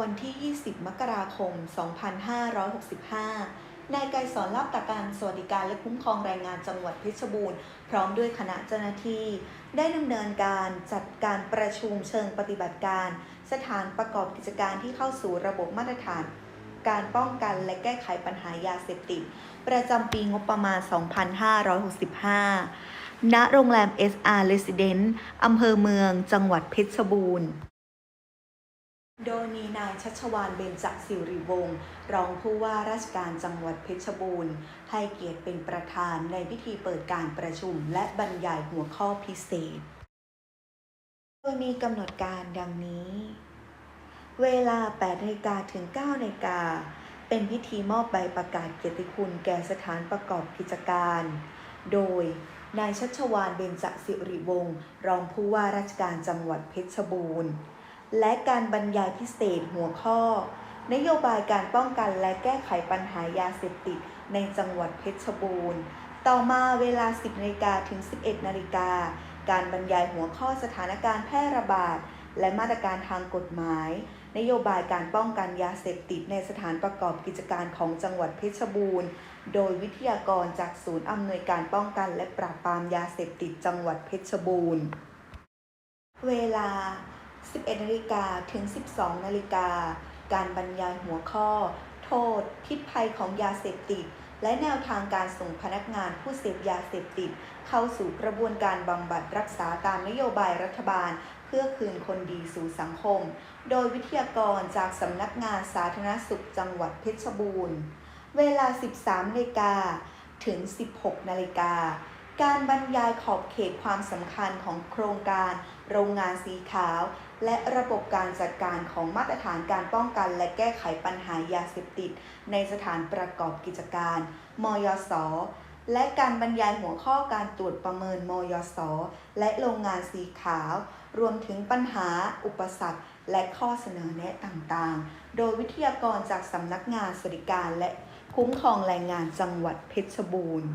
วันที่ 20 มกราคม 2565 นายไกรสอนรับตาการสวัสดิการและคุ้มครองแรงงานจังหวัดเพชรบูรณ์ พร้อมด้วยคณะเจ้าหน้าที่ ได้ดำเนินการจัดการประชุมเชิงปฏิบัติการ สถานประกอบกิจการที่เข้าสู่ระบบมาตรฐาน การป้องกันและแก้ไขปัญหายาเสพติด ประจำปีงบประมาณ 2565 ณ โรงแรม SR Residence อำเภอเมือง จังหวัดเพชรบูรณ์ โดยมีนายชัชวานเบญจสิริวงศ์รองผู้ว่าราชการจังหวัดเพชรบูรณ์ ให้เกียรติเป็นประธานในพิธีเปิดการประชุมและบรรยายหัวข้อพิเศษ โดยมีกำหนดการดังนี้ เวลา8นาฬิกาถึง9นาฬิกา เป็นพิธีมอบใบประกาศเกียรติคุณแก่สถานประกอบกิจการ โดยนายชัชวานเบญจสิริวงศ์รองผู้ว่าราชการจังหวัดเพชรบูรณ์ และการบรรยายพิเศษหัวข้อ นโยบายการป้องกันและแก้ไขปัญหายาเสพติดในจังหวัดเพชรบูรณ์ ต่อมาเวลา 10นาฬิกาถึง 11นาฬิกา การบรรยายหัวข้อสถานการณ์แพร่ระบาด และมาตรการทางกฎหมาย นโยบายการป้องกันยาเสพติดในสถานประกอบกิจการของจังหวัดเพชรบูรณ์ โดยวิทยากรจากศูนย์อำนวยการป้องกันและปราบปรามยาเสพติดจังหวัดเพชรบูรณ์ เวลา 11นาฬิกาถึง 12นาฬิกา การบรรยายหัวข้อ โทษ พิษภัยของยาเสพติด และแนวทางการส่งพนักงานผู้เสพยาเสพติด เข้าสู่กระบวนการบำบัดรักษาตามนโยบายรัฐบาล เพื่อคืนคนดีสู่สังคม โดยวิทยากรจากสำนักงานสาธารณสุขจังหวัดเพชรบูรณ์ เวลา 13นาฬิกาถึง 16นาฬิกา การบรรยายขอบเขตความสำคัญของโครงการ โรงงานสีขาว และระบบการจัดการของมาตรฐานการป้องกันและแก้ไขปัญหายาเสพติด ในสถานประกอบกิจการ มยส และการบรรยายหัวข้อการตรวจประเมิน มยส และโรงงานสีขาว รวมถึงปัญหา อุปสรรค และข้อเสนอแนะต่างๆ โดยวิทยากรจากสำนักงานสวัสดิการและคุ้มครองแรงงานจังหวัดเพชรบูรณ์